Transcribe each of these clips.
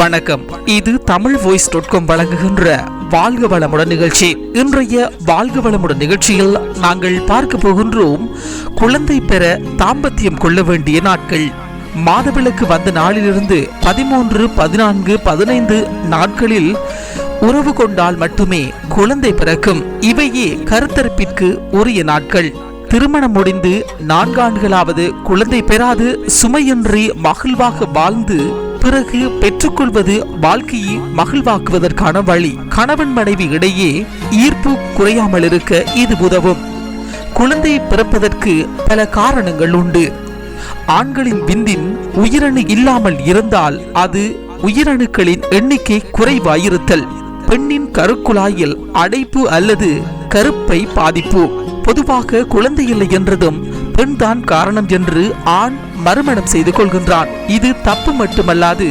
வணக்கம். இது Tamil voice dot com வழங்குகின்ற வாழ்க வளமுடன் நிகழ்ச்சி. இன்றைய வாழ்க வளமுடன் நிகழ்ச்சியில் நாங்கள் பார்க்க போகின்றோம் குழந்தை பெற தாம்பத்தியம் கொள்ள வேண்டிய நாட்கள். மாதவிலக்கு வந்த நாளிலிருந்து பதிமூன்று பதினான்கு பதினைந்து நாட்களில் உறவு கொண்டால் மட்டுமே குழந்தை பிறக்கும். இவையே கருத்தரிப்பிற்கு உரிய நாட்கள். திருமணம் முடிந்து நான்காண்டுகளாவது குழந்தை பெறாது சுமையின்றி மகிழ்வாக வாழ்ந்து பிறகு பெற்றுக்கொள்வது வாழ்க்கையை மகிழ்வாக்குவதற்கான வழி. கணவன் மனைவி இடையே ஈர்ப்பு குறையாமல் இருக்க இது உதவும். குழந்தை பிறப்பதற்கு பல காரணங்கள் உண்டு. ஆண்களின் விந்தின் உயிரணு இல்லாமல் இருந்தால் அது உயிரணுக்களின் எண்ணிக்கை குறைவாயிருத்தல். பெண்ணின் கருக்குழாயில் அடைப்பு அல்லது கருப்பை பாதிப்பு. பொதுவாக குழந்தை இல்லை என்றதும் பெண்தான் காரணம் என்று ஆண் மறுமணம் செய்து கொள்கின்றான். இது தப்பு மட்டுமல்லாது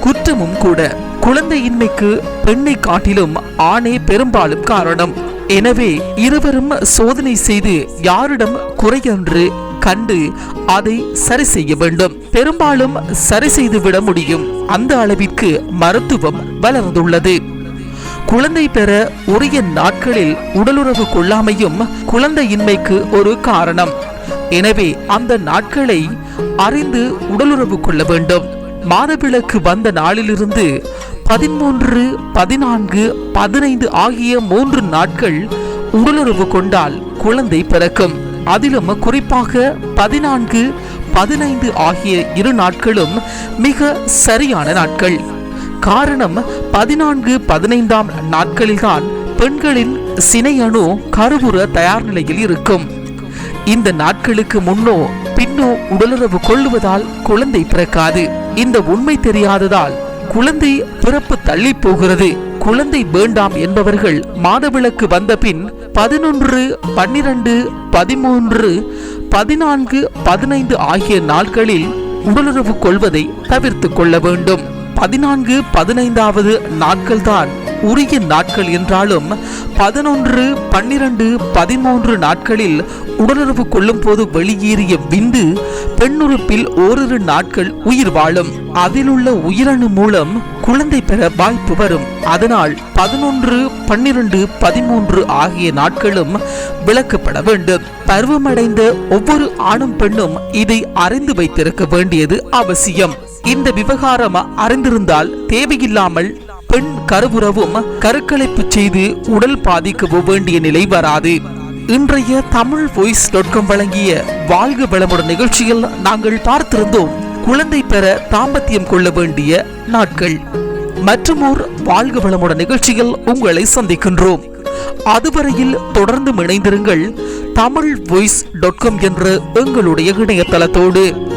குற்றமும் கூட. குழந்தையின்மைக்கு பெண்ணை காட்டிலும் ஆணே பெரும்பாலும் காரணம். எனவே இருவரும் சோதனை செய்து யாரிடம் குறையென்று கண்டு அதை சரி செய்ய வேண்டும். பெரும்பாலும் சரி செய்து விட முடியும். அந்த அளவிற்கு மருத்துவம் வளர்ந்துள்ளது. குழந்தை பெற உரிய நாட்களில் உடலுறவு கொள்ளாமையும் குழந்தையின்மைக்கு ஒரு காரணம். எனவே அந்த நாட்களை அறிந்து உடலுறவு கொள்ள வேண்டும். மாதவிளக்கு வந்த நாளிலிருந்து பதிமூன்று பதினான்கு பதினைந்து ஆகிய மூன்று நாட்கள் உடலுறவு கொண்டால் குழந்தை பிறக்கும். அதிலும் குறிப்பாக பதினான்கு பதினைந்து ஆகிய இரு நாட்களும் மிக சரியான நாட்கள். காரணம் பதினான்கு பதினைந்தாம் நாட்களில்தான் பெண்களின் சினையணு கருவுற தயார் நிலையில் இருக்கும். இந்த நாட்களுக்கு முன்னோ பின்னோ உடலுறவு கொள்ளுவதால் குழந்தை பிறக்காது. இந்த உண்மை தெரியாததால் குழந்தை பிறப்பு தள்ளி போகிறது. குழந்தை வேண்டாம் என்பவர்கள் மாதவிளக்கு வந்த பின் பதினொன்று பன்னிரண்டு பதிமூன்று பதினான்கு பதினைந்து ஆகிய நாட்களில் உடலுறவு கொள்வதை தவிர்த்து கொள்ள வேண்டும். பதினான்கு பதினைந்தாவது நாட்கள்தான் உரிய நாட்கள் என்றாலும் பதினொன்று பன்னிரண்டு பதிமூன்று நாட்களில் உடலுறவு கொள்ளும் போது வெளியேறிய விந்து பெண்ணுறுப்பில் ஓரிரு நாட்கள் உயிர் வாழும். அதிலுள்ள உயிரணு மூலம் குழந்தை பெற வாய்ப்பு வரும். அதனால் பதினொன்று பன்னிரண்டு பதிமூன்று ஆகிய நாட்களும் விளக்கப்பட வேண்டும். பருவமடைந்த ஒவ்வொரு ஆணும் பெண்ணும் இதை அறிந்து வைத்திருக்க வேண்டியது அவசியம். இந்த விவகாரம் அறிந்திருந்தால் தேவையில்லாமல் பெண் கருவுறவும் கருக்கலைப்பு செய்து உடல் பாதிக்கவோ வேண்டிய நிலை வராது. இன்றைய தமிழ் வாய்ஸ் டாட் காம் வழங்கிய வாழ்க வளமுடன் நிகழ்ச்சியில் நாங்கள் பார்த்திருந்தோம் குழந்தை பெற தாம்பத்தியம் கொள்ள வேண்டிய நாட்கள். மற்றுமோர் வாழ்க வளமுடன் நிகழ்ச்சியில் உங்களை சந்திக்கின்றோம். அதுவரையில் தொடர்ந்து இணைந்திருங்கள் தமிழ் வாய்ஸ் டாட் காம் என்ற எங்களுடைய இணையதளத்தோடு.